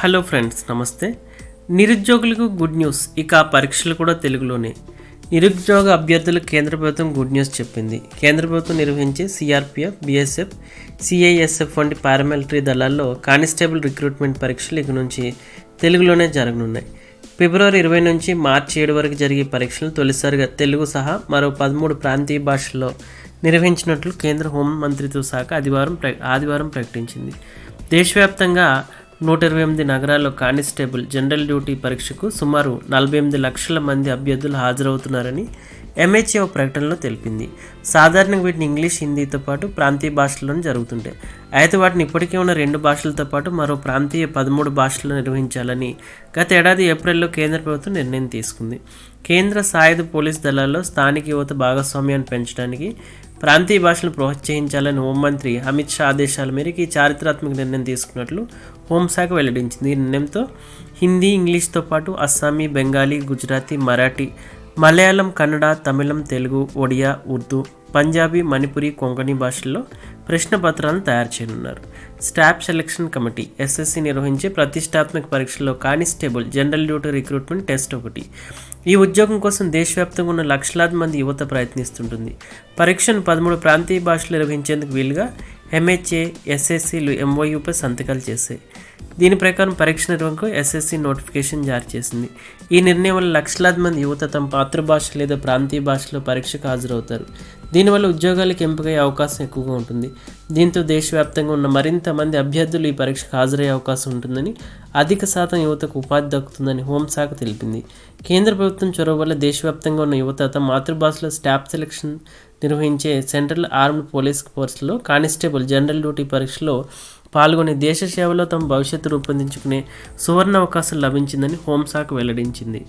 Hello friends నమస్తే. నిరుద్యోగులకు good news. ఇక ఆ పరీక్షలు కూడా తెలుగులోనే. నిరుద్యోగ అభ్యర్థులకు కేంద్ర ప్రభుత్వం గుడ్ న్యూస్ చెప్పింది. కేంద్ర ప్రభుత్వం నిర్వహించే సిఆర్పిఎఫ్ బీఎస్ఎఫ్ సిఐఎస్ఎఫ్ వంటి పారామిలిటరీ దళాల్లో కానిస్టేబుల్ రిక్రూట్మెంట్ పరీక్షలు ఇక నుంచి తెలుగులోనే జరగనున్నాయి. ఫిబ్రవరి ఇరవై నుంచి మార్చి ఏడు వరకు జరిగే పరీక్షలు తొలిసారిగా తెలుగు సహా మరో పదమూడు ప్రాంతీయ భాషల్లో నిర్వహించినట్లు కేంద్ర హోం మంత్రిత్వ శాఖ ఆదివారం ప్ర ఆదివారం ప్రకటించింది. దేశవ్యాప్తంగా నూట ఇరవై ఎనిమిది నగరాల్లో కానిస్టేబుల్ జనరల్ డ్యూటీ పరీక్షకు సుమారు నలభై ఎనిమిది లక్షల మంది అభ్యర్థులు హాజరవుతున్నారని ఎంహెచ్ఏ ప్రకటనలో తెలిపింది. సాధారణంగా వీటిని ఇంగ్లీష్ హిందీతో పాటు ప్రాంతీయ భాషల్లోనూ జరుగుతుంటాయి. అయితే వాటిని ఇప్పటికే ఉన్న రెండు భాషలతో పాటు మరో ప్రాంతీయ పదమూడు భాషల్లో నిర్వహించాలని గత ఏడాది ఏప్రిల్లో కేంద్ర ప్రభుత్వం నిర్ణయం తీసుకుంది. కేంద్ర సాయుధ పోలీస్ దళాల్లో స్థానిక యువత భాగస్వామ్యాన్ని పెంచడానికి ప్రాంతీయ భాషలను ప్రోత్సహించాలని హోంమంత్రి అమిత్ షా ఆదేశాల మేరకు ఈ చారిత్రాత్మక నిర్ణయం తీసుకున్నట్లు హోంశాఖ వెల్లడించింది. ఈ నిర్ణయంతో హిందీ ఇంగ్లీష్తో పాటు అస్సామీ బెంగాలీ గుజరాతీ మరాఠీ మలయాళం కన్నడ తమిళం తెలుగు ఒడియా ఉర్దూ పంజాబీ మణిపురి కొంకణి భాషల్లో ప్రశ్న పత్రాలను తయారు చేయనున్నారు. స్టాఫ్ సెలక్షన్ కమిటీ ఎస్ఎస్సి నిర్వహించే ప్రతిష్టాత్మక పరీక్షల్లో constable general duty recruitment test ఒకటి. ఈ ఉద్యోగం కోసం దేశవ్యాప్తంగా ఉన్న లక్షలాది మంది యువత ప్రయత్నిస్తుంటుంది. పరీక్షను పదమూడు ప్రాంతీయ భాషలు నిర్వహించేందుకు వీలుగా ఎంహెచ్ఏ ఎస్ఎస్సీలు ఎంఓయూపై సంతకాలు చేశాయి. దీని ప్రకారం పరీక్ష నిర్వహణకు ఎస్ఎస్సి నోటిఫికేషన్ జారీ చేసింది. ఈ నిర్ణయం వల్ల లక్షలాది మంది యువత తమ మాతృభాష లేదా ప్రాంతీయ భాషలో పరీక్షకు హాజరవుతారు. దీనివల్ల ఉద్యోగాలకు ఎంపికయ్యే అవకాశం ఎక్కువగా ఉంటుంది. దీంతో దేశవ్యాప్తంగా ఉన్న మరింత మంది అభ్యర్థులు ఈ పరీక్షకు హాజరయ్యే అవకాశం ఉంటుందని అధిక శాతం యువతకు ఉపాధి దక్కుతుందని హోంశాఖ తెలిపింది. కేంద్ర ప్రభుత్వం చొరవ వల్ల దేశవ్యాప్తంగా ఉన్న యువత తమ మాతృభాషలో స్టాఫ్ సెలక్షన్ నిర్వహించే సెంట్రల్ ఆర్మ్డ్ పోలీస్ ఫోర్స్లో కానిస్టేబుల్ జనరల్ డ్యూటీ పరీక్షలో పాల్గొని దేశ సేవలో తమ భవిష్యత్తు రూపొందించుకునే సువర్ణ అవకాశం లభించిందని హోంశాఖ వెల్లడించింది.